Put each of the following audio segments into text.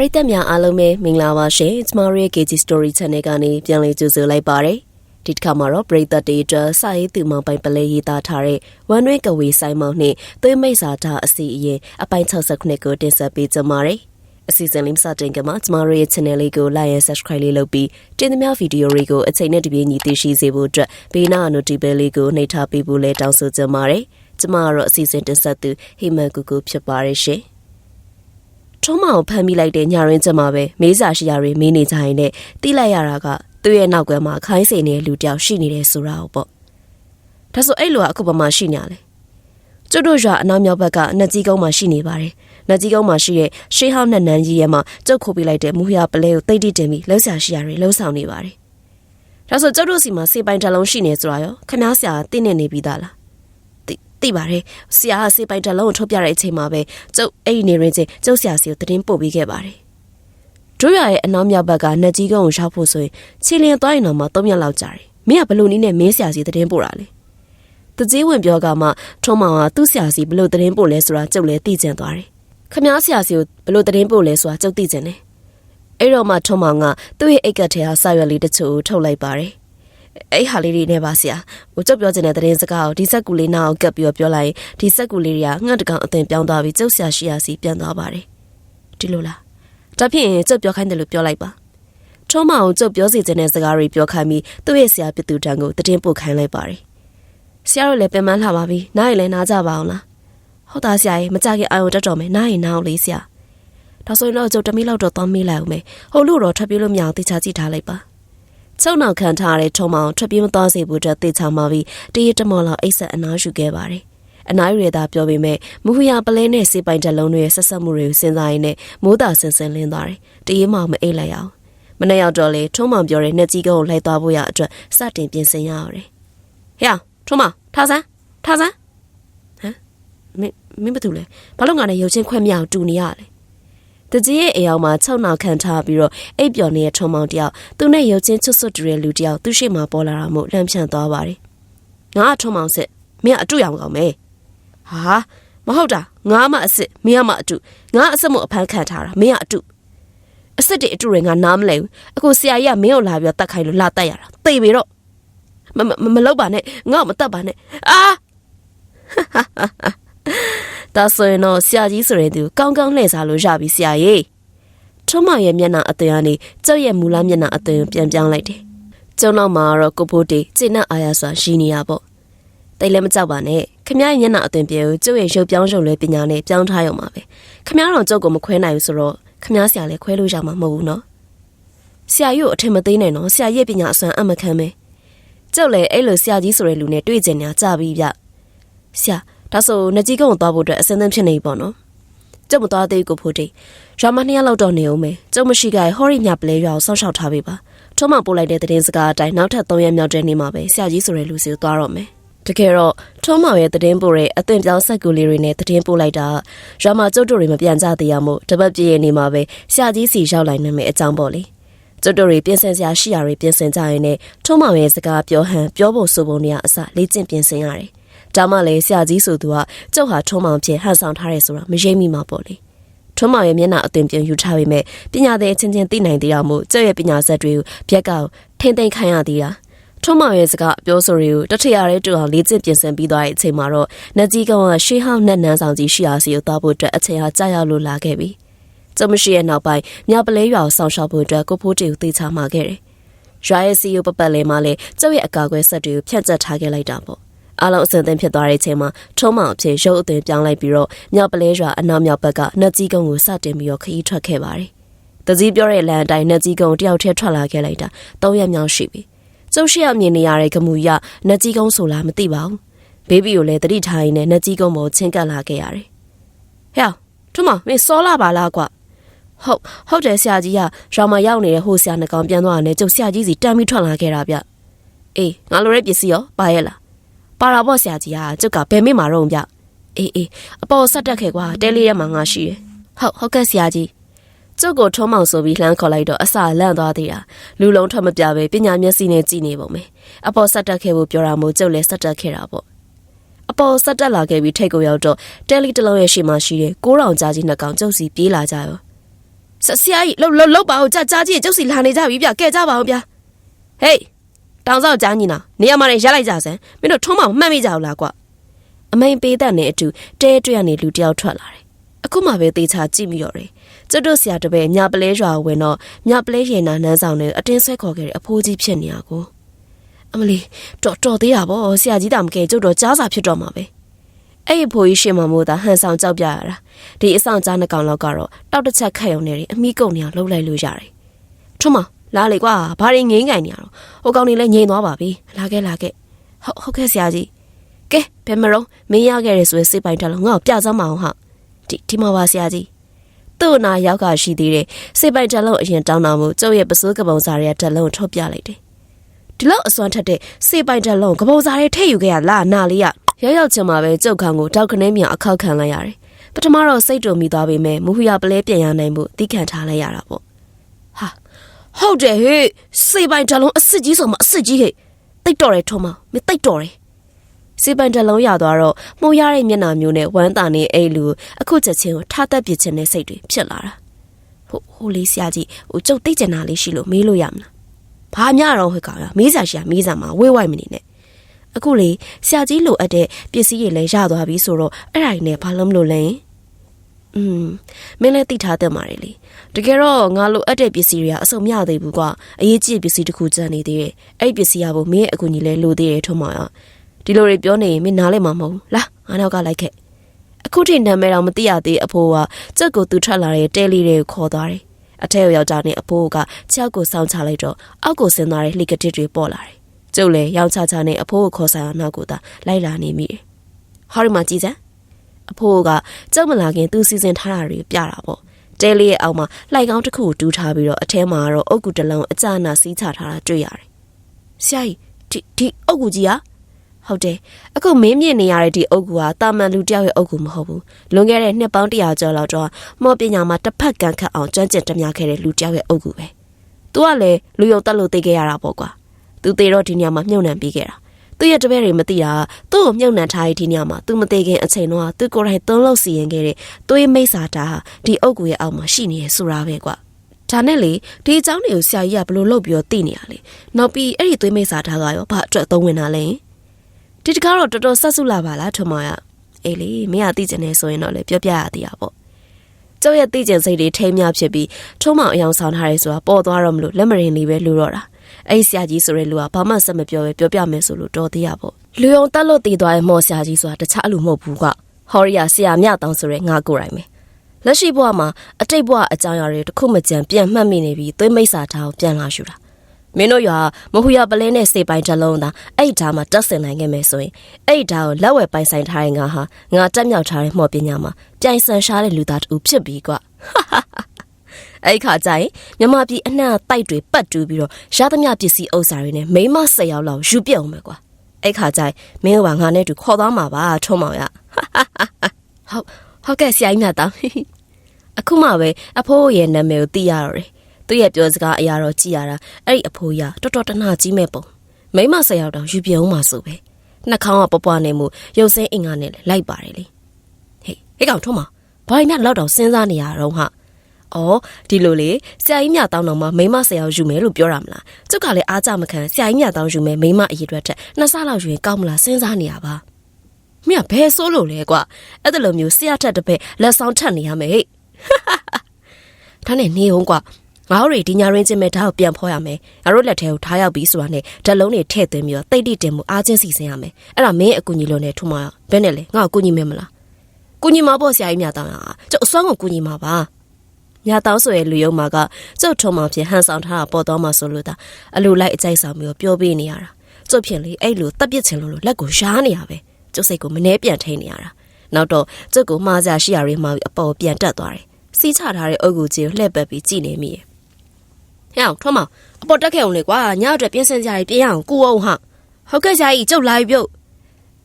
ရိသတ်များအားလုံးပဲမင်္ဂလာပါရှင်ကျမတို့ရဲ့ KG Story Channel ကနေပြန်လည်ကြိုဆိုလိုက်ပါရစေဒီတစ်ခါမှာတော့ပရိသတ်တွေအတွက်စာရေးသူမောင်ပိုင်ပလဲရေးသားထားတဲ့ဝမ်းရွက်ကဝေဆိုင်မောင်နှင့်သွေးမိတ်စာထားအစီအရင်အပိုင်း69ကိုတင်ဆက်ပေးကြပါမယ်အစီအစဉ်လေးစတင်ကမှကျမတို့ရဲ့ channel လေးကို like and subscribe လေးလုပ်ပြီးတင်သမျှဗီဒီယိုတွေကိုအချိန်နဲ့တပြေးညီသိရှိစေဖို့အတွက်ဘေးနား notification လေးကိုနှိပ်ထားပေးဖို့လည်းတောင်းဆိုကြပါတယ်ကျမကတော့အစီအစဉ်တင်ဆက်သူဟိမန်ကူကူဖြစ်ပါရဲ့ရှင် ထုံးမအောင်ဖမ်းမိလိုက်တဲ့ညရင်းချက်မှာပဲမေးစာရှိရတွေမင်းနေကြရင်နဲ့တိလိုက်ရတာကသူ့ရဲ့နောက်ကွယ်မှာခိုင်းစိန်နေတဲ့လူတယောက်ရှိနေတယ်ဆိုတာပေါ့ဒါဆိုအဲ့လိုကအခုပမာရှိနေရလဲကျွတ်တို့ရွာအနောက်မြောက်ဘက်ကနှက်ကြီးကုန်းမှာရှိနေပါတယ်နှက်ကြီးကုန်းမှာရှိတဲ့ရှေးဟောင်းနှစ်နန်းကြီးရဲ့မှာကျုပ်ခိုးပြလိုက်တဲ့မူရပလဲကိုတိတ်တိတင်ပြီးလှုပ်ရှားရှိရတွေလှုပ်ဆောင်နေပါတယ်ဒါဆိုကျုပ်တို့စီမှာစေပိုင်တလုံးရှိနေဆိုတာရောခမားဆရာတင့်နေနေပြီးသားလား သိပါတယ်ဆရာကစေပိုင်တလုံးကိုထုတ်ပြတဲ့အချိန်မှာပဲကျုပ်အဲ့ဒီနေရင်ချင်းကျုပ်ဆရာစီကိုတည်င်းပို့ပေးခဲ့ပါတယ်တို့ရရဲ့အနောက်မြောက်ဘက်ကနှက်ကြီးကုန်းကိုရှောက်ဖို့ဆိုရင်ခြေလျင်သွားရင်တော့မှ၃ရက်လောက်ကြာတယ်မင်းကဘလို့နည်းနဲ့မင်းဆရာစီတည်င်းပို့တာလေတကြီးဝင်ပြောကမှထုံးမောင်ကသူ့ဆရာစီဘလို့တည်င်းပို့လဲဆိုတာကျုပ်လည်းသိကျင်သွားတယ်ခမားဆရာစီကိုဘလို့တည်င်းပို့လဲဆိုတာကျုပ်သိကျင်တယ်အဲ့တော့မှထုံးမောင်ကသူ့ရဲ့အိတ်ကတ်ထဲကစာရွက်လေးတချို့ထုတ်လိုက်ပါတယ် အဲ့ဟာလေးတွေနဲ့ပါဆရာဟိုကျုပ်ပြောချင်တဲ့သတင်းစကားကိုဒီဆက်ကူလေးနားအောင်ကပ်ပြီးတော့ပြောလိုက်ဒီဆက်ကူလေးတွေကငှက်တကောင်အသွင်ပြောင်းသွားပြီးကျုပ်ဆရာရှိရာစီပြန်သွားပါတယ်ဒီလိုလားဒါဖြင့်ကျုပ်ပြောခိုင်းတယ်လို့ပြောလိုက်ပါထုံးမအောင်ကျုပ်ပြောစီချင်တဲ့စကားတွေပြောခိုင်းပြီးသူ့ရဲ့ဆရာပြတူတန်းကိုတည်င်းပို့ခိုင်းလိုက်ပါတယ်ဆရာတို့လည်းပြန်မလှပါပြီနားရင်လည်းနားကြပါအောင်လားဟုတ်သားဆရာကြီးမကြခင်အာရုံတက်တော်မယ်နားရင်နားအောင်လေးဆရာဒါဆိုရင်တော့ကျုပ်တမီးလောက်တော့သွားမေးလိုက်အောင်မယ်ဟိုလို့တော့ထပ်ပြေးလို့မရအောင်တေချာကြည့်ထားလိုက်ပါ ချုံနောက်ခံထားတဲ့ထုံမောင်ထွက်ပြေးမသွားစေဖို့အတွက်တေချာမှပြီးတရေတမော်လောက်အိတ်ဆက်အနားယူခဲ့ပါတယ်အနားရတာပြောပေမဲ့မူဟရပလဲနဲ့စေပိုင်တလုံးတွေဆက်ဆက်မှုတွေကိုစဉ်းစားရင်းနဲ့မိုးတာဆင်ဆင်လင်းသွားတယ်။တရေမောင်မအိတ်လိုက်အောင်မနေ့ရောက်တော့လေထုံးမောင်ပြောတဲ့နှစ်ကြီးကုန်းကိုလိုက်သွားဖို့ရအတွက်စတင်ပြင်ဆင်ရရတယ်။ဟဲ့ထုံးမောင်ထားစမ်းထားစမ်းဟမ်မင်းမင်းဘာတူလဲဘာလို့ငါနဲ့ရုပ်ချင်းခွဲမြောင်တူနေရလဲ တကြီးရဲ့အိမ်အောင်မှာ၆နောက်ခံထားပြီးတော့အိပ်ပျော်နေတဲ့ထုံမောင်တယောက်သူနဲ့ရုပ်ချင်းချွတ်ဆွတ်တူတဲ့လူတယောက်သူ့ရှိမှပေါ်လာတာမို့လန့်ဖြန့်သွားပါတယ်။ငါကထုံမောင်စစ်မင်းကအတူရောင်ကောင်းမယ်။ဟာမဟုတ်တာငါမှအစ်မင်းကမှအတူငါအစ်မအဖမ်းခံထားတာမင်းကအတူအစ်စ်တွေအတူတွေငါနားမလဲဘူးအခုဆရာကြီးကမင်းကိုလာပြီးတတ်ခိုင်းလို့လာတတ်ရတာသိပြီတော့မမမလောက်ပါနဲ့ငါ့ကိုမတတ်ပါနဲ့အာ ဒါဆိုရင်တော့ဆရာကြီးဆိုရင်သူကောင်းကောင်းလှည့်စားလို့ရပြီဆရာကြီးထုံးမရဲ့မျက်နှာအသွင်ကနေကျုပ်ရဲ့မူလမျက်နှာအသွင်ကိုပြန်ပြောင်းလိုက်တယ်ကျုံတော့မှာတော့ကိုဖိုးတေကျင့်နဲ့အာရစွာရှိနေရပေါ့တိတ်လည်းမကြောက်ပါနဲ့ခမရဲ့မျက်နှာအသွင်ပြေကိုကျုပ်ရဲ့ရုပ်ပြောင်းရုပ်လွဲပညာနဲ့ပြောင်းထားရုံပါပဲခမတော်ကျုပ်ကိုမခွဲနိုင်ဘူးဆိုတော့ခမဆရာလည်းခွဲလို့ရမှာမဟုတ်ဘူးနော်ဆရာကြီးကိုအထင်မသေးနဲ့နော်ဆရာရဲ့ပညာအစွမ်းအမခံပဲကျုပ်လည်းအဲ့လိုဆရာကြီးဆိုတဲ့လူနဲ့တွေ့ကျင်နေတာကြပြီဗျဆရာ ဒါဆိုနှကြီးကုန်းကိုသွားဖို့အတွက်အစင်းသင်းဖြစ်နေပြီပေါ့နော်ကျုပ်မသွားသေးဘူးကိုဖိုးတေရွာမနှစ်ယောက်လောက်တော့နေအောင်မယ်ကျုပ်မရှိကြဟော်ရီမြပလဲရွာကိုစောင့်ရှောက်ထားပေးပါထုံးမပို့လိုက်တဲ့သတင်းစကားအတိုင်းနောက်ထပ်3ရက်မြောက်တဲ့နေ့မှာပဲဆရာကြီးဆိုတဲ့လူစီကိုသွားတော့မယ်တကယ်တော့ထုံးမောင်ရဲ့သတင်းပို့တဲ့အသွင်ပြောင်းဆက်ကူလေးတွေနဲ့သတင်းပို့လိုက်တာရွာမှာကျုပ်တို့တွေမပြန်ကြသေးရမို့တပတ်ပြည့်ရဲ့နေ့မှာပဲဆရာကြီးစီရောက်လာနိုင်မယ့်အကြောင်းပေါ့လေကျုပ်တို့တွေပြင်ဆင်စရာရှိရာတွေပြင်ဆင်ကြရင်နဲ့ထုံးမောင်ရဲ့စကားပြောဟန်ပြောဖို့ဆိုပုံတွေအစလေ့ကျင့်ပြင်ဆင်ရတယ် ဒါမှလည်းဆရာကြီးဆိုသူကကျုပ်ဟာထုံးမောင်ဖြစ်ဟန်ဆောင်ထားရဲဆိုတာမရိပ်မိမှာပေါ့လေထုံးမောင်ရဲ့မျက်နှာအသွင်ပြန်ယူထားပေမဲ့ပညာသည်အချင်းချင်းသိနိုင်သေးတာမို့ကျုပ်ရဲ့ပညာဆက်တွေကိုဗျက်ကောက်ထိမ့်သိမ့်ခိုင်းရသေးတာထုံးမောင်ရဲ့စကားပြောဆိုတွေကိုတထရရဲတူအောင်လေ့ကျင့်ပြင်ဆင်ပြီးသွားတဲ့အချိန်မှာတော့နကြီးကောင်ကရှေးဟောင်းနဲ့နန်းဆောင်ကြီးရှိရာစီကိုသွားဖို့အတွက်အချိန်ဟာကြာရောက်လို့လာခဲ့ပြီကျုံမရှိရဲ့နောက်ပိုင်းမြောက်ပလဲရွာကိုဆောင်ရှောက်ဖို့အတွက်ကိုဖိုးတီကိုတေချာမှာခဲ့တယ်ရွာရဲ့စီကိုပပတ်လဲမှလည်းကျုပ်ရဲ့အကာအကွယ်ဆက်တွေကိုဖြန့်ကျက်ထားခဲ့လိုက်တာပေါ့ အားလုံးအစင်သင်ဖြစ်သွားတဲ့အချိန်မှာထုံးမောင်အဖြစ်ရုပ်အသွင်ပြောင်းလိုက်ပြီးတော့မြောက်ပလဲရွာအနောက်မြောက်ဘက်ကနှက်ကြီးကုန်းကိုစတင်ပြီးတော့ခရီးထွက်ခဲ့ပါတယ်။တကြီးပြောတဲ့လမ်းအတိုင်းနှက်ကြီးကုန်းတယောက်တည်းထွက်လာခဲ့လိုက်တာ၃ရက်မြောက်ရှိပြီ။ကျုပ်ရှိရမြင်နေရတဲ့ကမူရနှက်ကြီးကုန်းဆိုလားမသိပါဘူး။ဘေဘီကိုလည်းတတိထားရင်းနဲ့နှက်ကြီးကုန်းပေါ်ချင်းကပ်လာခဲ့ရတယ်။ဟဲ့ထုံးမောင်မင်းစောလာပါလားကွာ။ဟုတ်ဟုတ်တယ်ဆရာကြီးကရွာမှာရောက်နေတဲ့ဟိုဆရာနှကောင်ပြန်သွားတယ်ကျုပ်ဆရာကြီးစီတမ်းပြီးထွက်လာခဲ့တာဗျ။အေးငါလိုရဲ့ပစ္စည်းရောပါရဲ့လား ပါရာဘော့ဆရာကြီးကကျုပ်ကဘယ်မိမှာတော့ဗျအေးအေးအပေါ်ဆက်တက်ခဲ့ကွာတဲလေးရမှာငါရှိတယ်ဟုတ်ဟုတ်ကဲ့ဆရာကြီးကျုပ်ကိုထုံးမောင်ဆိုပြီးလှမ်းခေါ်လိုက်တော့အစာလန့်သွားသေးတာလူလုံးထွက်မပြပဲပညာမျက်စိနဲ့ကြည့်နေပုံပဲအပေါ်ဆက်တက်ခဲ့ဖို့ပြောတာမို့ကျုပ်လည်းဆက်တက်ခဲ့တာပေါ့အပေါ်ဆက်တက်လာခဲ့ပြီးထိတ်ကိုရောက်တော့တဲလီတစ်လုံးရဲ့ရှေ့မှာရှိတဲ့ကိုးရောင်ကြားကြီးနှစ်ကောင်ကျုပ်စီပြေးလာကြရောဟဆဆရာကြီးလှုပ်လှုပ်လှုပ်ပါဦးကြာကြာကြီးကျုပ်စီလာနေကြပြီဗျကဲကြပါဦးဗျဟေး တောင်စောက်ကြားညီနာနေရာမှာနေရက်လိုက်ကြစမ်းမင်းတို့ထုံးမမှတ်မိကြဘူးလားကွာအမိန်ပေးတဲ့နဲ့အတူတဲတွေ့ရနေလူတယောက်ထွက်လာတယ်အခုမှပဲသေချာကြည့်မိတော့တယ်ကျွတ်တို့ဆရာတပည့်ညပလဲရွာဝင်တော့ညပလဲရင်နာနန်းဆောင်နဲ့အတင်းဆွဲခေါ်ခဲ့တဲ့အဖိုးကြီးဖြစ်နေရကိုအမလီတော်တော်သေးတာဗောဆရာကြီးတာမကဲကျုပ်တော့ကြားစာဖြစ်တော့မှာပဲအဲ့ဒီဖိုးကြီးရှင်မမိုးသာဟန်ဆောင်ကြောက်ပြရတာဒီအဆောင်ကြားနှစ်ကောင်လောက်ကတော့တောက်တစ်ချက်ခတ်ရုံနဲ့အမိကုံနေအောင်လှုပ်လိုက်လို့ရတယ်ထွမ လာလေကွာဘာရင်ငိမ့်ငိုင်နေရတော့ဟိုကောင်နေလဲငိမ့်သွားပါပြီလာခဲ့လာခဲ့ဟုတ်ဟုတ်ကဲ့ဆရာကြီးကဲဘယ်မရောမင်းရခဲ့ရဆိုရင်စိတ်ပိုင်တက်လို့ငါ့ကိုပြစမ်းမအောင်ဟာဒီဒီမှာပါဆရာကြီးသူ့နာရောက်ကရှိသေးတယ်စိတ်ပိုင်တက်လို့အရင်တောင်းတာမို့ကျုပ်ရဲ့ပစိုးကပုံစားရဲ့တက်လုံးကိုထုတ်ပြလိုက်တယ်ဒီလောက်အစွမ်းထက်တဲ့စိတ်ပိုင်တက်လုံးကပုံစားရဲ့ထိတ်ယူခဲ့ရလားနာလေးရရောက်ရောက်ချင်မှာပဲကျုပ်ခံကိုတောက်ခနဲမြန်အခောက်ခံလိုက်ရတယ်ပထမတော့စိတ်တုံမိသွားပေမဲ့မူဟူရပလဲပြန်ရနိုင်မှုသိခံထားလိုက်ရတာပေါ့ဟာ ဟုတ်တယ်ဟေ့စိတ်ပိုင်တက်လုံးအစ်စ်ကြီးဆိုမှအစ်စ်ကြီးဟဲ့တိတ်တော်တယ်ထုံးမမတိတ်တော်တယ်စီပန်တလုံးရသွားတော့မှုရတဲ့မျက်နှာမျိုးနဲ့ဝမ်းတာနေအဲ့လူအခုချက်ချင်းကိုထားသက်ပြစ်ခြင်းနဲ့စိတ်တွေဖြစ်လာတာဟိုဟိုလေးဆရာကြီးဟိုကျုပ်သိကျင်တာလေးရှိလို့မေးလို့ရမလားဘာညတော့ဟဲ့ကောင်ရမေးစာရှိရမေးစာမှာဝေးဝိုက်မနေနဲ့အခုလေဆရာကြီးလိုအပ်တဲ့ပစ္စည်းတွေလည်းရသွားပြီဆိုတော့အဲ့ဒါတွေနဲ့ဘာလို့မလို့လဲอืมမင်းလည်းသိထားတဲ့မှာလေ တကယ်တော့ငါလိုအပ်တဲ့ပစ္စည်းတွေကအစုံမရသေးဘူးကွာအရေးကြီးတဲ့ပစ္စည်းတစ်ခုကျန်နေသေးတယ်အဲ့ဒီပစ္စည်းရဖို့မင်းရဲ့အကူအညီလဲလိုသေးတယ်ထုံးမရဒီလိုတွေပြောနေရင်မင်းနားလဲမှာမဟုတ်ဘူးလားငါနောက်ကလိုက်ခဲ့အခုထိနာမည်တော့မသိရသေးအဖိုးကကြက်ကိုသူထွက်လာတဲ့တဲလေးတွေကိုခေါ်သွားတယ်အထက်ရောက်ကြတဲ့အဖိုးကချက်ကိုစောင်းချလိုက်တော့အောက်ကိုဆင်းသွားတဲ့လှိကတစ်တွေပေါ်လာတယ်ကျုပ်လည်းရောင်ချချနဲ့အဖိုးကိုခေါ်ဆိုင်အောင်နောက်ကိုသာလိုက်လာနေမိတယ်ဟောဒီမှာကြည်စမ်းအဖိုးကကျုပ်မလာခင်သူစီစဉ်ထားတာတွေပြတာပေါ့ တဲလေးရဲ့အောက်မှာလှိုက်ကောင်းတစ်ခုကိုတူးထားပြီးတော့အထဲမှာကတော့အုတ်ကူတစ်လုံးအကြနာစီးချထားတာတွေ့ရတယ်ဆရာကြီးဒီဒီအုတ်ကူကြီးကဟုတ်တယ်အခုမင်းမြင်နေရတဲ့ဒီအုတ်ကူကတာမန်လူတယောက်ရဲ့အုတ်ကူမဟုတ်ဘူးလွန်ခဲ့တဲ့နှစ်ပေါင်း100ကျော်လောက်တော့မော်ပညာမှာတစ်ဖက်ကန်ခတ်အောင်ကျွမ်းကျင်တများခဲ့တဲ့လူတယောက်ရဲ့အုတ်ကူပဲ။ तू ကလည်းလူယုံတက်လို့သိခဲ့ရတာပေါ့ကွာ။ तू သေတော့ဒီညမှာမြုံနှံပြီးခဲ့တာ။ သူ့ရဲ့တပည့်တွေမသိတာသူ့ကိုမြုံနှံထားတဲ့ဒီညမှာ तू မသိခင်အချိန်တော့သူကိုယ်တိုင်သုံးလို့စီရင်ခဲ့တဲ့သွေးမိတ်စာတာဟာဒီအုတ်ကူရဲ့အောက်မှာရှိနေရဆိုတာပဲကွာ။ဒါနဲ့လေဒီအကြောင်းတွေကိုဆရာကြီးကဘလို့လုပ်ပြီးတော့သိနေရလေ။နောက်ပြီးအဲ့ဒီသွေးမိတ်စာတာကရောဘာအတွက်သုံးဝင်တာလဲ။ဒီတကားတော့တော်တော်ဆက်စုလာပါလားထွမရအေးလေမင်းကသိကျင်နေဆိုရင်တော့လေပြောပြရသေးတာပေါ့ကျုပ်ရဲ့သိကျင်စိတ်တွေထိမ်းမြဖြစ်ပြီးထုံးမောင်အယောင်ဆောင်ထားရဲဆိုတာပေါ်သွားတော့မလို့လက်မရင်လေးပဲလူတော့တာ အဲ့ဆရာကြီးဆိုတဲ့လူကဘာမှဆက်မပြောပဲပြောပြမယ်ဆိုလို့တော်သေးရပေါ့လူုံတက်လို့တည်သွားတဲ့မော်ဆရာကြီးဆိုတာတခြားလူမဟုတ်ဘူးကဟော်ရီယာဆရာမြတောင်းဆိုတဲ့ငါကိုယ်တိုင်ပဲလက်ရှိဘဝမှာအတိတ်ဘဝအကြောင်းအရာတွေတစ်ခုမကြံပြန်မှတ်မိနေပြီးသွေးမိတ်စာထားကိုပြန်လာရှူတာမင်းတို့ရွာမဟူရပလဲနဲ့စေပိုင်တလုံးသာအဲ့ဓာမှာတက်ဆင်နိုင်ခဲ့မယ်ဆိုရင်အဲ့ဓာကိုလက်ဝဲပိုင်ဆိုင်ထားတဲ့ငါဟာငါတက်မြောက်ထားတဲ့မှော်ပညာမှာပြိုင်ဆန်ရှားတဲ့လူသားတူဖြစ်ပြီးကွာ အဲ့ခါကျရင်မြမပြည်အနှံ့တိုက်တွေပတ်တူးပြီးတော့ရသမျှပစ္စည်းဥစ္စာတွေနဲ့မိမ၁၀ယောက်လောက်ယူပြအောင်ပဲကွာအဲ့ခါကျရင်မင်းကငါနဲ့တူခေါ်သွားမှာပါထုံးမောင်ရဟုတ်ဟုတ်ကဲ့ဆရာကြီးမြတ်တောင်းအခုမှပဲအဖိုးရဲ့နာမည်ကိုသိရတော့တယ်သူ့ရဲ့ပြောစကားအရာတော့ကြည်ရတာအဲ့ဒီအဖိုးရတော်တော်တနာကြီးမဲ့ပုံမိမဆယ်ယောက်တောင်ယူပြုံးမှာဆိုပဲနှာခေါင်းကပွပွားနေမှုရုပ်စင်းအင်္ဂါနဲ့လိုက်ပါတယ်လေဟေးဟေးကောင်ထုံးမဘာမှလောက်တော့စဉ်းစားနေရတော့ဟာ အော်ဒီလိုလေဆရာကြီးမြတောင်းတော့မှမိမဆယ်ယောက်ယူမယ်လို့ပြောတာမလားကျုပ်ကလည်းအားကြမခံဆရာကြီးမြတောင်းယူမယ်မိမအရေးအတွက်ထက်နှစ်ဆလောက်ယူရင်ကောင်းမလားစဉ်းစားနေရပါမင်းကဘယ်ဆိုးလို့လဲကွာအဲ့ဒါလိုမျိုးဆရာထက်တစ်ပည့်လက်ဆောင်ထက်နေရမယ်ဟဲ့ဒါနဲ့နေအောင်ကွာငါတို့တွေဒီညာရင်းချင်းမဲ့ဓာတ်ကိုပြန်ဖော်ရမယ်ငါတို့လက်ထဲကိုထားရောက်ပြီးဆိုတာနဲ့ဓာတ်လုံးတွေထည့်သွင်းပြီးတော့တိတ်တိတ်တင်မှုအားချင်းစီစဉ်ရမယ်အဲ့ဒါမင်းအကူညီလို့နဲ့ထူမရဘယ်နဲ့လဲငါ့ကိုကူညီမယ်မလားကူညီမှာပေါ့ဆရာကြီးမြတ်တောင်းရကျုပ်အစွမ်းကိုကူညီမှာပါ မြတ်တောင်းဆိုရဲ့လူယုံမှာကကျုပ်ထုံမှဖြစ်ဟန်ဆောင်ထားတာပေါ်တော့မှဆိုလို့ဒါအလိုလိုက်အကြိုက်ဆောင်ပြီးတော့ပြောပေးနေရတာကျုပ်ဖြစ်လေအဲ့လိုတက်ပစ်ချင်လို့လက်ကိုရှားနေရပဲကျုပ်စိတ်ကိုမနှဲပြန်ထိန်နေရတာနောက်တော့ကျုပ်ကိုမှားစရာရှိရတွေမှအပေါ်ပြန်တက်သွားတယ်စီးချထားတဲ့အုပ်ကူကြီးကိုလှည့်ပတ်ပြီးကြည်နေမိတယ်ဟဲ့အောင်ထွမအပေါ်တက်ခဲ့အောင်လေကွာညအတွက်ပြင်ဆင်ကြရပြင်ရအောင်ကူအောင်ဟာဟုတ်ကဲ့ဆရာကြီးကျုပ်လာပြီပြုတ်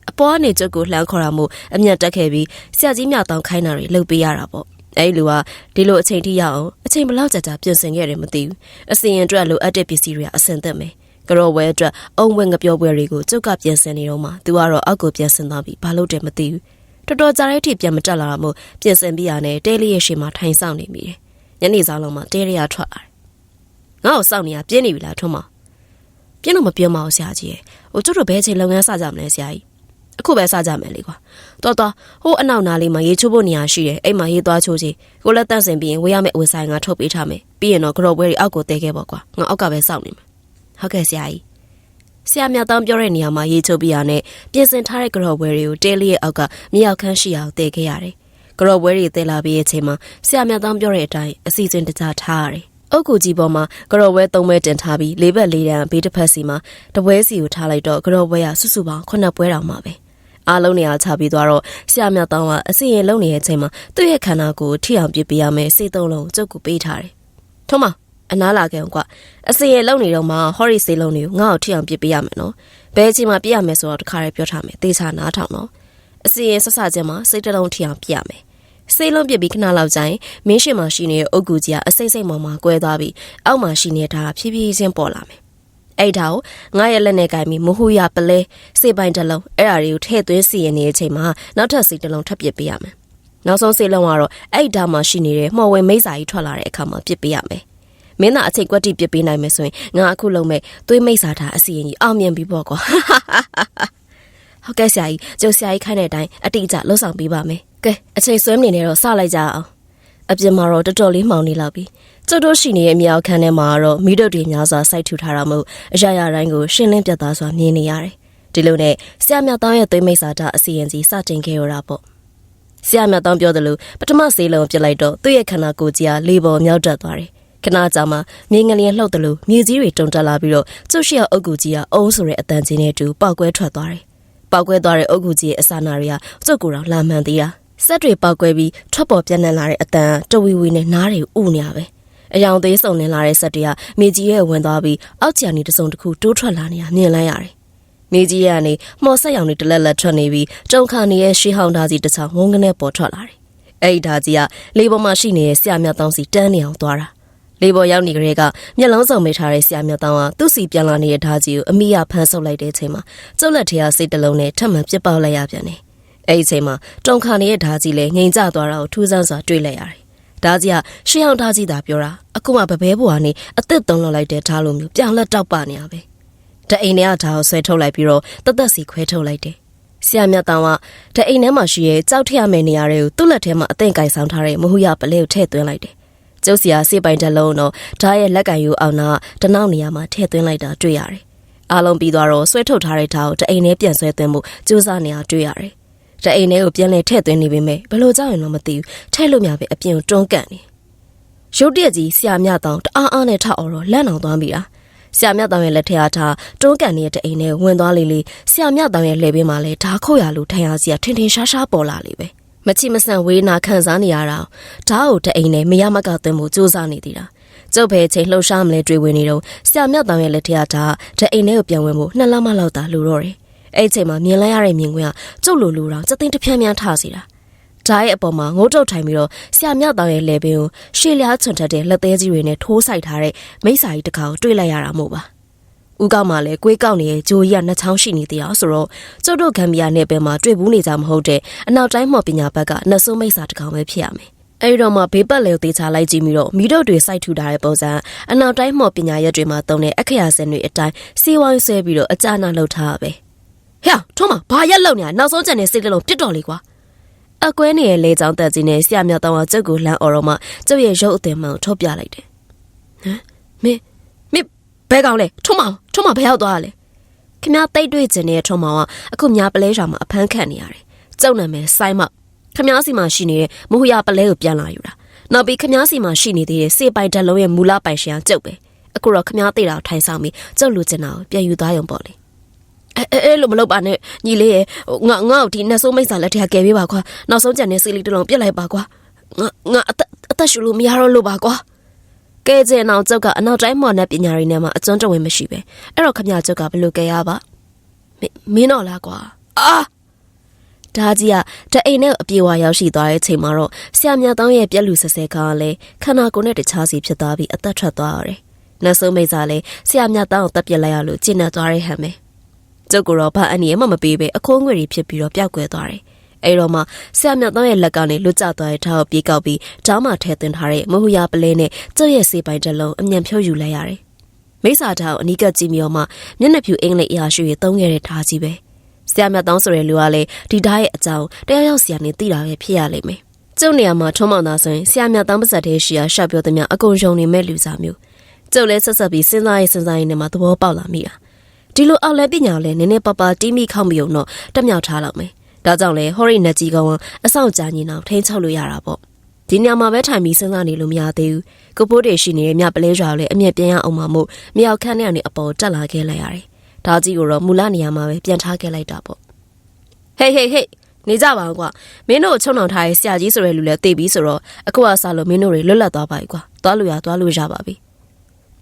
အပေါ်ကနေကျုပ်ကိုလှမ်းခေါ်တာမို့အမျက်တက်ခဲ့ပြီးဆရာကြီးမြတောင်းခိုင်းတာတွေလုပ်ပေးရတာပေါ့ အဲ့လူကဒီလိုအချိန်ထိရအောင်အချိန်ဘလောက်ကြာကြာပြင်ဆင်ခဲ့တယ်မသိဘူးအစင်ရင်အတွက်လိုအပ်တဲ့ပစ္စည်းတွေကအစင်သက်မယ်ကြော်ဝဲအတွက်အုံဝဲငပြောပွဲတွေကိုကျုပ်ကပြင်ဆင်နေတော့မှသူကတော့အောက်ကိုပြင်ဆင်သွားပြီးဘာလို့တယ်မသိဘူးတော်တော်ကြာတဲ့အထိပြန်မတက်လာတာမို့ပြင်ဆင်ပြီးရတဲ့တဲလေးရဲ့ရှေ့မှာထိုင်ဆောင်နေမိတယ်ညနေစားလုံးမှာတဲရရထွက်လာတယ်ငါ့ကိုစောင့်နေရပြင်းနေပြီလားထွန်းမပြင်းတော့မပြောမအောင်ဆရာကြီးရဲ့ဟိုကျတို့ဘဲချိန်လုပ်ငန်းစကြမလဲဆရာကြီး အခုပဲစကြမယ်လေကွာတော်တော်ဟိုအနောက်နားလေးမှာရေချိုးဖို့နေရာရှိတယ်အဲ့မှာရေသွားချိုးချေကိုလက်တန့်စင်ပြီးရင်ဝေးရမယ့်အဝယ်ဆိုင်ကထုတ်ပေးထားမယ်ပြီးရင်တော့ကြော်ပွဲတွေအောက်ကိုတဲခဲ့ပေါ့ကွာငါအောက်ကပဲစောင့်နေမယ်ဟုတ်ကဲ့ဆရာကြီးဆရာမြတ်တောင်းပြောတဲ့နေရာမှာရေချိုးပြရနဲ့ပြင်ဆင်ထားတဲ့ကြော်ပွဲတွေကိုတဲလေးရဲ့အောက်ကမြောက်ခန်းရှိအောင်တဲခဲ့ရတယ်ကြော်ပွဲတွေတဲလာပြီးရဲ့အချိန်မှာဆရာမြတ်တောင်းပြောတဲ့အတိုင်းအစီအစဉ်တကြထားရတယ်အုတ်ကူကြီးပေါ်မှာကြော်ပွဲသုံးပွဲတင်ထားပြီးလေးဘက်လေးတန်းဘေးတစ်ဖက်စီမှာတပွဲစီကိုထားလိုက်တော့ကြော်ပွဲကစုစုပေါင်းခုနှစ်ပွဲတောင်မှပဲ အားလုံးနေရာချပြီးသွားတော့ဆရာမြတ်တောင်းကအစီရင်လုံနေတဲ့အချိန်မှာသူ့ရဲ့ခန္ဓာကိုယ်ထိအောင်ပြစ်ပေးရမယ်စိတ်သုံးလုံးကျုပ်ကိုပေးထားတယ်။ထုံးမအနားလာခဲ့အောင်ကွအစီရင်လုံနေတော့မှဟော်ရီစေလုံးတွေကိုငါ့ကိုထိအောင်ပြစ်ပေးရမယ်နော်။ဘယ်အချိန်မှပြစ်ရမယ်ဆိုတော့တခါတည်းပြောထားမယ်သေချာနားထောင်နော်။အစီရင်ဆက်ဆချင်းမှာစိတ်တလုံးထိအောင်ပြရမယ်။စိတ်လုံးပြစ်ပြီးခဏလောက်ကျရင်မင်းရှင်မှာရှိနေတဲ့အုတ်ကူကြီးကအစိမ့်စိမ့်မောင်မှာကွဲသွားပြီးအောက်မှာရှိနေတာဖြည်းဖြည်းချင်းပေါ်လာမယ် အဲ့ဒါကိုငါရဲ့လက်နဲ့ကင်ပြီးမဟုရပလဲစေပိုင်တစ်လုံးအဲ့ဒါတွေကိုထည့်သွင်းစီရင်နေတဲ့အချိန်မှာနောက်ထပ်စီတစ်လုံးထပ်ပစ်ပေးရမယ်နောက်ဆုံးစေလုံးကတော့အဲ့ဒါမှရှိနေတဲ့မှော်ဝင်မိစ္ဆာကြီးထွက်လာတဲ့အခါမှာပစ်ပေးရမယ်မင်းသားအချိန်ကွက်တိပစ်ပေးနိုင်မယ်ဆိုရင်ငါအခုလုံးမဲ့သွေးမိစ္ဆာထားအစီရင်ကြီးအောင်မြင်ပြီပေါ့ကွာဟုတ်ကဲ့ဆရာကြီးကျုပ်ဆရာကြီးခိုင်းတဲ့အတိုင်းအတိအကျလှုပ်ဆောင်ပေးပါမယ်ကဲအချိန်ဆွဲမနေနဲ့တော့စလိုက်ကြအောင်အပြင်မှာတော့တော်တော်လေးမှောင်နေလောက်ပြီ ကျုပ်တို့ရှိနေတဲ့မြောက်ခန်းထဲမှာတော့မိတို့တွေများစွာစိုက်ထူထားတာမို့အရာရာတိုင်းကိုရှင်းလင်းပြသစွာမြင်နေရတယ်ဒီလိုနဲ့ဆရာမြတ်တောင်းရဲ့သွေးမိတ်စာတအစီရင်စီစတင်ခဲ့ရတာပေါ့ဆရာမြတ်တောင်းပြောသလိုပထမဆေးလုံးပြစ်လိုက်တော့သူ့ရဲ့ခန္ဓာကိုယ်ကြီးကလေပေါ်မြောက်တက်သွားတယ်ခဏကြာမှမြေငလျင်လှုပ်တယ်လို့မြေကြီးတွေတုန်တက်လာပြီးတော့ကျုပ်ရှိရအုတ်ကူကြီးကအုံးဆိုတဲ့အတန်ကြီးနဲ့တူပောက်ကွဲထွက်သွားတယ်ပောက်ကွဲသွားတဲ့အုတ်ကူကြီးရဲ့အစာနာတွေကကျုပ်ကိုယ်တော်လာမှန်သေးတာဆက်တွေပောက်ကွဲပြီးထွက်ပေါ်ပြန့်နှံ့လာတဲ့အတန်တဝီဝီနဲ့နားတွေဥနေရပဲ အယောင်သေးစုံလင်လာတဲ့ဆက်တွေကမြေကြီးရဲ့ဝင်သွားပြီးအောက်ချန်နီတစုံတစ်ခုတိုးထွက်လာနေတာမြင်လိုက်ရတယ်။မြေကြီးရဲ့ကနေမှော်ဆက်ရောင်တွေတလက်လက်ထွက်နေပြီးတုံခါနေရဲ့ရှေးဟောင်းဓာတ်စီတစ်ချောင်းငုံကနေပေါ်ထွက်လာတယ်။အဲ့ဒီဓာတ်ကြီးကလေပေါ်မှာရှိနေတဲ့ဆရာမြတ်တောင်းစီတန်းနေအောင်သွားတာ။လေပေါ်ရောက်နေကြတဲ့ကမျက်လုံးစုံမိထားတဲ့ဆရာမြတ်တောင်းကသူ့စီပြန်လာနေတဲ့ဓာတ်ကြီးကိုအမိရဖမ်းဆုပ်လိုက်တဲ့အချိန်မှာကျုပ်လက်ထဲကစိတ်တလုံးနဲ့ထပ်မံပြစ်ပေါက်လိုက်ရပြန်တယ်။အဲ့ဒီအချိန်မှာတုံခါနေရဲ့ဓာတ်ကြီးလည်းငိန်ကျသွားတာကိုထူးဆန်းစွာတွေ့လိုက်ရတယ်။ ဓာကြီးကရှေးအောင်ဓာကြီးသာပြောတာအခုမှဗဘဲဘွားနေအသက်သုံးလောက်လိုက်တဲ့ဓာလိုမျိုးပြောင်လက်တောက်ပနေရပဲတအိမ်ထဲကဓာကိုဆွဲထုတ်လိုက်ပြီးတော့တသက်စီခွဲထုတ်လိုက်တယ်ဆရာမြတ်တောင်ကတအိမ်ထဲမှာရှိရဲ့ကြောက်ထရမယ့်နေရာတွေကိုသူ့လက်ထဲမှာအသင့်ကင်ဆောင်ထားတဲ့မဟုရပလဲကိုထည့်သွင်းလိုက်တယ်ကျုပ်စီယာစေပိုင်တလုံးတော့ဓာရဲ့လက်ကန်ယူအောင်နာတနောက်နေရာမှာထည့်သွင်းလိုက်တာတွေ့ရတယ်အားလုံးပြီးသွားတော့ဆွဲထုတ်ထားတဲ့ဓာကိုတအိမ်ထဲပြန်ဆွဲသွင်းဖို့ကြိုးစားနေတာတွေ့ရတယ် တအိမ်ထဲကိုပြန်လဲထည့်သွင်းနေပေမဲ့ဘယ်လိုကြောက်ရင်တော့မသိဘူးထည့်လို့များပဲအပြင်ကိုတွန်းကန်နေရုတ်တရက်ကြီးဆရာမြတောင်တအားအားနဲ့ထအော်တော့လန့်အောင်သွားမိတာဆရာမြတောင်ရဲ့လက်ထက်အားထားတွန်းကန်နေတဲ့အိမ်ထဲဝင်သွားလေလေဆရာမြတောင်ရဲ့လှေပင်မှာလည်းဓာခုတ်ရလို့ထိုင်ရစီကထင်ထင်ရှားရှားပေါ်လာလေပဲမချိမဆန်ဝေးနာခံစားနေရတာဓာကိုတအိမ်နဲ့မရမကသွင်းမှုစူးစမ်းနေသေးတာကျုပ်ပဲချိန်လှုပ်ရှားမလဲတွေ့ဝင်နေတော့ဆရာမြတောင်ရဲ့လက်ထက်အားထားတအိမ်ထဲကိုပြန်ဝင်ဖို့နှစ်လမှလောက်သာလိုတော့တယ် အဲ့ချိန်မှာမြင်လိုက်ရတဲ့မြင်ကွင်းကကျုပ်လိုလိုတော့စသိန်းတစ်ဖြန်းဖြန်းထစီတာဓာတ်ရဲ့အပေါ်မှာငိုးတုတ်ထိုင်ပြီးတော့ဆရာမြတောင်ရဲ့လေပင်ကိုရှေ့လျားချွန်ထက်တဲ့လက်သေးကြီးတွေနဲ့ထိုးဆိုင်ထားတဲ့မိစ္ဆာကြီးတစ်ခါကိုတွေ့လိုက်ရတာမို့ပါဦးကောက်မှလည်းကွေးကောက်နေတဲ့ဂျိုကြီးကနှစ်ချောင်းရှိနေသေးအောင်ဆိုတော့ကျုပ်တို့ဂမ်ဘီယာနယ်ပယ်မှာတွေ့ဘူးနေကြမဟုတ်တဲ့အနောက်တိုင်းမော်ပညာဘက်ကနှစ်ဆိုးမိစ္ဆာတစ်ကောင်ပဲဖြစ်ရမယ်အဲဒီတော့မှဘေးပတ်လေကိုတေချာလိုက်ကြည့်ပြီးတော့မိတို့တွေစိုက်ထူထားတဲ့ပုံစံအနောက်တိုင်းမော်ပညာရက်တွေမှာတုံးတဲ့အခရာစင်တွေအတိုင်းစီဝိုင်းဆွဲပြီးတော့အကြနာလှုပ်ထားရပဲ ဟဲ့ထုံးမဘာရက်လောက်နေနောက်ဆုံးကျန်တဲ့စိတ်ကလေးပြစ်တော်လေကွာအကွဲနေရဲ့လေချောင်းတက်ကြီးနဲ့ဆရာမြောက်တောင်းကကျုပ်ကိုလှမ်းអော်တော့မှကျုပ်ရဲ့ရုပ်အသည်မှန်ကိုထုတ်ပြလိုက်တယ်ဟမ်မင်းမင်းဘဲကောင်လဲထုံးမထုံးမဘယ်ရောက်သွားလဲခင်ဗျားတိတ်တွေ့ခြင်းနဲ့ထုံးမကအခုမြားပလဲရှာမှာအဖမ်းခံနေရတယ်ကျုပ်နာမည်စိုင်းမောက်ခင်ဗျားစီမှာရှိနေတဲ့မဟူရပလဲကိုပြန်လာယူတာနောက်ပြီးခင်ဗျားစီမှာရှိနေသေးတဲ့စေပိုင်တက်လုံးရဲ့မူလပိုင်ရှင်ကကျုပ်ပဲအခုတော့ခင်ဗျားသိတာထိုင်ဆောင်ပြီးကျုပ်လူကျင်တာကိုပြန်ယူသွားရုံပေါ့လေ အဲအဲလို့မလုပ်ပါနဲ့ညီလေးရဲ့ငါငါ့ကိုဒီနှဆိုးမိတ်စာလက်ထက်ကယ်ပေးပါကွာနောက်ဆုံးကြံတဲ့စီလီတလုံးပြစ်လိုက်ပါကွာငါငါအသက်အသက်ရှူလို့မရတော့လို့ပါကွာကဲကျင်အောင်ကျုပ်ကအနောက်တိုင်းမော်နဲ့ပညာရည်နဲ့မှအကျွမ်းတဝင်မရှိပဲအဲ့တော့ခမကျုပ်ကဘယ်လိုကယ်ရပါမင်းတော့လားကွာအာဒါကြီးကတအိမ်နဲ့အပြေဝါရောက်ရှိသွားတဲ့ချိန်မှာတော့ဆရာမြတ်တောင်းရဲ့ပြက်လူဆဆဲကားလည်းခန္ဓာကိုယ်နဲ့တခြားစီဖြစ်သွားပြီးအသက်ထွက်သွားရတယ်။နောက်ဆုံးမိတ်စားလည်းဆရာမြတ်တောင်းကိုတပ်ပြစ်လိုက်ရလို့ကျင့်နေသွားတဲ့ဟန်ပဲ။ ကျုပ်ကတော့ဘာအနည်းမှမပေးပဲအခိုးငွေတွေဖြစ်ပြီးတော့ပျောက်ကွယ်သွားတယ်။အဲ့တော့မှဆရာမြတ်သောရဲ့လက်ကနေလွတ်ကျသွားတဲ့ထားကိုပြေးကောက်ပြီးဓားမှထဲသွင်းထားတဲ့မဟူရပလဲနဲ့ကျုပ်ရဲ့စေပိုင်တစ်လုံးအမြန်ဖြုတ်ယူလိုက်ရတယ်။မိစ္ဆာထားကိုအနီးကပ်ကြည့်ပြီးတော့မှမျက်နှာဖြူအင်္ဂလိပ်အရာရှိတွေသုံးခဲ့တဲ့ဓားကြီးပဲ။ဆရာမြတ်သောဆိုတဲ့လူကလည်းဒီဓားရဲ့အကြောင်းတရားရောက်ဆရာနဲ့သိတာပဲဖြစ်ရလိမ့်မယ်။ကျုပ်နေရာမှာထုံးမောင်သားဆိုရင်ဆရာမြတ်သောပါဇက်သေးရှိရာရှောက်ပြောသမျှအကုန်ယုံနေမဲ့လူစားမျိုး။ကျုပ်လည်းဆက်ဆက်ပြီးစဉ်းစားရေးစဉ်းစားရေးနဲ့မှသဘောပေါက်လာမိတာ။ ဒီလိုအောက်လဲပညာကိုလည်းနည်းနည်းပါးပါးတီးမိခောက်မယုံတော့တက်မြောက်ထားလောက်မယ်။ဒါကြောင့်လေဟော်ရီနက်ကြီးကောင်အဆောင်ကြာညီအောင်ထိန်းချုပ်လို့ရတာပေါ့။ဒီညမှာပဲထိုင်ပြီးစဉ်းစားနေလို့မရသေးဘူး။ကိုပိုးတွေရှိနေတဲ့မြပလဲရွာကိုလည်းအမြက်ပြန်ရအောင်မှမို့မြောက်ခန်းထဲကနေအပေါ်တက်လာခဲ့လိုက်ရတယ်။ဒါကြီးကိုတော့မူလနေရာမှာပဲပြန်ထားခဲ့လိုက်တာပေါ့။ဟေးဟေးဟေးနေကြပါဦးကွာမင်းတို့ချုံနှောင်ထားရဲ့ဆရာကြီးဆိုတဲ့လူလည်းသိပြီဆိုတော့အခုကစားလို့မင်းတို့တွေလွတ်လပ်သွားပါပြီကွာသွားလို့ရသွားလို့ရပါပြီ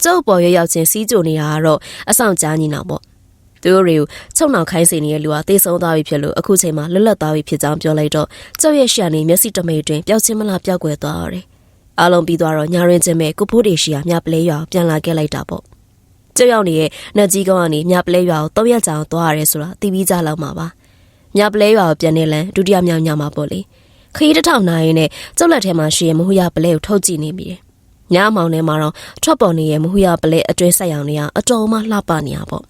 ကျုပ်ပေါ်ရရောက်ချင်းစီးကြိုနေတာကတော့အဆောင်ကြားညီနာပေါ့သူတို့တွေကိုချုံနှောင်ခိုင်းစေနေတဲ့လူကတေဆုံးသွားပြီဖြစ်လို့အခုချိန်မှာလွတ်လပ်သွားပြီဖြစ်ကြောင်းပြောလိုက်တော့ကျုပ်ရဲ့ရှာနေမျက်စိတမိတ်တွင်ပျောက်ချင်းမလားပျောက်ကွယ်သွားရတယ်အားလုံးပြီးသွားတော့ညာရင်ချင်းပဲကိုဖိုးတွေရှိရာမြပလဲရွာပြန်လာခဲ့လိုက်တာပေါ့ကျုပ်ရောက်နေတဲ့နှက်ကြီးကောင်ကနေမြပလဲရွာကိုတော့ရက်ကြာအောင်သွားရတယ်ဆိုတာသိပြီးကြလောက်မှာပါမြပလဲရွာကိုပြန်နေလန်ဒုတိယမြောက်ညမှာပေါ့လေခရီးတစ်ထောင်နိုင်နဲ့ကျုပ်လက်ထဲမှာရှိရမဟုရပလဲကိုထုတ်ကြည့်နေမိတယ် ညမောင်ထဲမှာတော့ထွက်ပေါ်နေရဲ့မဟုရပလဲအတွင်းဆက်ရောင်နေရအတော်မှလှပနေရပေါ့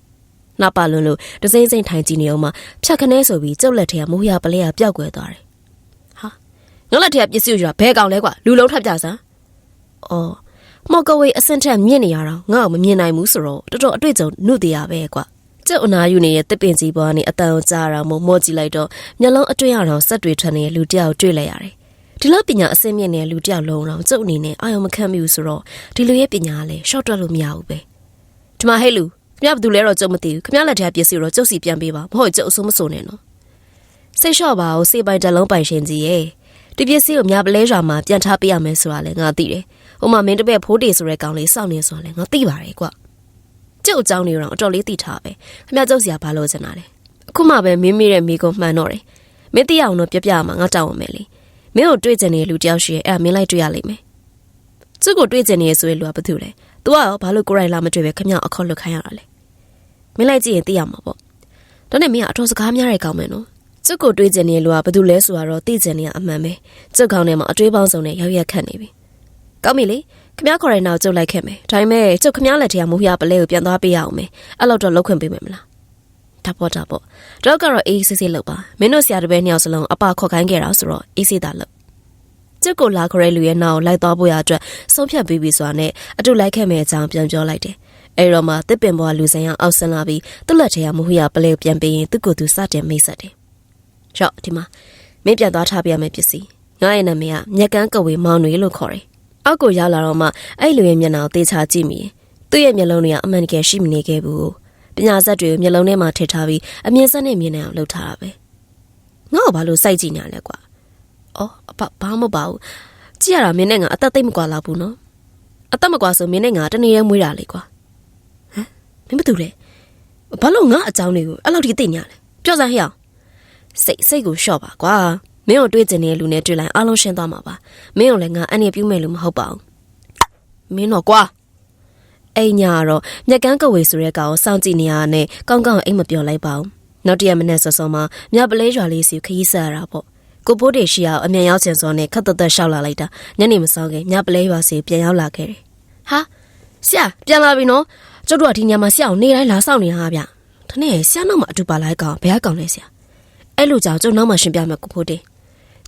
လှပလွန်းလို့တစိမ့်စိမ့်ထိုင်ကြည့်နေအောင်မှဖြတ်ခနဲဆိုပြီးကျုပ်လက်ထဲကမဟုရပလဲကပျောက်ကွယ်သွားတယ်ဟာငါလက်ထဲကပစ္စည်းယူတာဘဲကောင်လဲကွာလူလုံးထပ်ပြစမ်းအော်မော်ကဝေးအစင်ထက်မြင့်နေရတော့ငါ့ကိုမမြင်နိုင်ဘူးဆိုတော့တော်တော်အတွေ့အကြုံနှုတ်တရားပဲကွာကျုပ်အနာယူနေတဲ့တစ်ပင်ကြီးပေါ်ကနေအတန်ကိုကြားရအောင်မော့ကြည့်လိုက်တော့မျက်လုံးအတွင်းရအောင်ဆက်တွေထွက်နေတဲ့လူတယောက်တွေ့လိုက်ရတယ် ဒီလောက်ပညာအစင်းမြင့်နေတဲ့လူတယောက်လုံးတော့ကျုပ်အနေနဲ့အာရုံမခံမိဘူးဆိုတော့ဒီလူရဲ့ပညာကလည်းရှော့တွက်လို့မရဘူးပဲဒီမှာဟဲ့လူခင်ဗျားဘာလို့လဲတော့ကျုပ်မသိဘူးခင်ဗျားလက်ထဲပစ္စည်းတော့ကျုပ်စီပြန်ပေးပါမဟုတ်ကျုပ်အဆုံးမစုံနဲ့နော်စိတ်လျှော့ပါဦးစေပိုင်တလုံးပိုင်ရှင်ကြီးရဲ့ဒီပစ္စည်းကိုမြပလဲရွာမှာပြန်ထားပေးရမယ်ဆိုတာလည်းငါသိတယ်ဟိုမှာမင်းတပည့်ဖိုးတေဆိုတဲ့ကောင်လေးစောင့်နေဆိုတာလည်းငါသိပါတယ်ကွကျုပ်အကြောင်းနေတော့အတော်လေးသိထားပဲခင်ဗျားကျုပ်စီကဘာလို့ချင်တာလဲအခုမှပဲမင်းမိတဲ့မိကုံမှန်တော့တယ်မင်းသိအောင်တော့ပြပြမှာငါတောင်းအောင်မယ်လေ မင်းကိုတွေ့ကျင်နေတဲ့လူတယောက်ရှိရဲ့အဲ့မင်းလိုက်တွေ့ရလိမ့်မယ်သူ့ကိုတွေ့ကျင်နေရဆိုရင်လူကဘာတူလဲ तू ကရောဘာလို့ကိုရိုင်လာမတွေ့ပဲခမအခေါ်လွတ်ခိုင်းရတာလဲမင်းလိုက်ကြည့်ရင်သိရမှာပေါ့ဒါနဲ့မင်းကအထောစကားများတဲ့ကောင်းမယ်နော်သူ့ကိုတွေ့ကျင်နေတဲ့လူကဘာတူလဲဆိုတော့သိကျင်နေရအမှန်ပဲသူ့ခေါင်းထဲမှာအတွေးပေါင်းစုံနဲ့ရောက်ရက်ခတ်နေပြီကောင်းပြီလေခမခေါ်ရင်တော့ကျုပ်လိုက်ခဲ့မယ်ဒါပေမဲ့ကျုပ်ခမလက်ထက်ကမူရပလဲကိုပြန်သွားပေးရအောင်မယ်အဲ့လောက်တော့လောက်ခွင့်ပေးမယ်မလား ဒါပေါ့ဒါပေါ့တော့ကတော့အေးစစ်စစ်လောက်ပါမင်းတို့ဆရာတပည့်နှစ်ယောက်စလုံးအပခေါ်ခိုင်းခဲ့တာဆိုတော့အေးစစ်တာလောက်ကျုပ်ကိုလာခေါ်တဲ့လူရဲ့နောက်လိုက်သွားဖို့ရအတွက်ဆုံးဖြတ်ပြီးပြီဆိုတာနဲ့အတူလိုက်ခဲ့မယ်အကြောင်းပြန်ပြောလိုက်တယ်အဲ့တော့မှတစ်ပင်ဘွားလူဆိုင်အောင်အောက်ဆင်းလာပြီးသူ့လက်ထဲကမဟူရပလဲပြန်ပေးရင်သူ့ကိုယ်သူစတင်မိတ်ဆက်တယ်။ရော့ဒီမှာမင်းပြန်သွားထားပြရမယ့်ပစ္စည်းငါရဲ့နာမည်ကမြက်ကန်းကဝေမောင်တွေလို့ခေါ်တယ်။အောက်ကိုရောက်လာတော့မှအဲ့လူရဲ့မျက်နှာကိုသေချာကြည့်မိရင်သူ့ရဲ့မျက်လုံးတွေကအမှန်တကယ်ရှိမနေခဲ့ဘူး။ ပညာဇက်တွေကိုမျက်လုံးထဲမှာထည့်ထားပြီးအမြင်စက်နဲ့မြင်နေအောင်လုပ်ထားတာပဲ။ငါ့ကိုဘာလို့စိုက်ကြည့်နေလဲကွာ။အော်အပဘာမှမပါဘူး။ကြည့်ရတာမင်းနဲ့ငါအသက်သိမ့်မကွာလောက်ဘူးနော်။အသက်မကွာဆိုမင်းနဲ့ငါတနေ့ရဲမွေးတာလေကွာ။ဟမ်မင်းဘာတူလဲ။ဘာလို့ငါအကြောင်းတွေကိုအဲ့လောက်ထိသိနေရလဲ။ပြောစမ်းဟဲ့အောင်။စိတ်စိတ်ကိုလျှော့ပါကွာ။မင်းကိုတွေ့ကျင်နေတဲ့လူနဲ့တွေ့လိုက်အားလုံးရှင်းသွားမှာပါမင်းကိုလည်းငါအနေပြုမဲ့လို့မဟုတ်ပါဘူးမင်းတော့ကွာ အိညာကတော့မြက်ကန်းကဝေဆိုတဲ့ကောင်ကိုစောင့်ကြည့်နေရတဲ့ကောင်းကောင်းအိမ်မပြောလိုက်ပါဘူးနောက်တရက်မနေ့စောစောမှာမြပလဲရွာလေးစီခရီးဆက်ရတာပေါ့ကိုပိုးတွေရှိအောင်အမြန်ရောက်ချင်စောနဲ့ခတ်သက်သက်ရှောက်လာလိုက်တာညနေမစောခင်မြပလဲရွာစီပြန်ရောက်လာခဲ့တယ်ဟာဆရာပြန်လာပြီနော်ကျုပ်တို့ကဒီညမှာဆရာကိုနေတိုင်းလာဆောင်နေတာဗျဒါနဲ့ဆရာနောက်မှာအတူပါလိုက်ကောင်ဘယ်ကောင်လဲဆရာအဲ့လိုကြောင့်ကျုပ်နောက်မှာရှင်ပြမယ်ကိုဖိုးတေ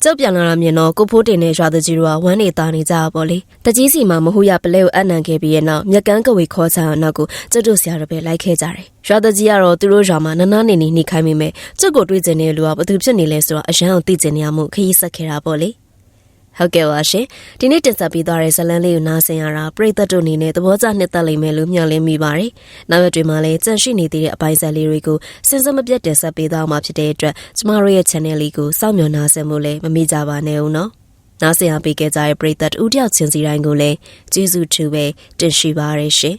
ကျုပ်ပြန်လာတာမြင်တော့ကိုဖိုးတင်နဲ့ရွာသူကြီးတို့ကဝမ်းနေသားနေကြပါပေါ့လေတကြီးစီမှာမဟုတ်ရပလဲကိုအနံခဲ့ပြီးရဲ့နောက်မြက်ကန်းကဝေခေါ်ချအောင်နောက်ကိုကျုပ်တို့ဆရာတို့ပဲလိုက်ခဲ့ကြတယ်ရွာသူကြီးကတော့သူတို့ရွာမှာနနနေနေနေခိုင်းမိမယ်ကျုပ်ကိုတွေးကျင်တဲ့လူကဘာသူဖြစ်နေလဲဆိုတော့အရန်အောင်သိကျင်နေရမှုခရီးဆက်ခဲ့တာပေါ့လေ ဟုတ်ကဲ့ပါရှင်ဒီနေ့တင်ဆက်ပေးသွားတဲ့ဇလန်းလေးကိုနားဆင်ရတာပရိသတ်တို့အနေနဲ့သဘောကျနှစ်သက်လိမ့်မယ်လို့မျှော်လင့်မိပါတယ်နောက်ရက်တွေမှာလည်းကြန့်ရှိနေသေးတဲ့အပိုင်းဆက်လေးတွေကိုစဉ်စမပြတ်တင်ဆက်ပေးသွားမှာဖြစ်တဲ့အတွက်ကျမတို့ရဲ့ channel လေးကိုစောင့်မျှော်နားဆင်ဖို့လည်းမမေ့ကြပါနဲ့ဦးနော်နားဆင်ရပေးခဲ့ကြတဲ့ပရိသတ်ဦးတယောက်ချင်းစီတိုင်းကိုလည်းကျေးဇူးထူပဲတင်ရှိပါရရှင်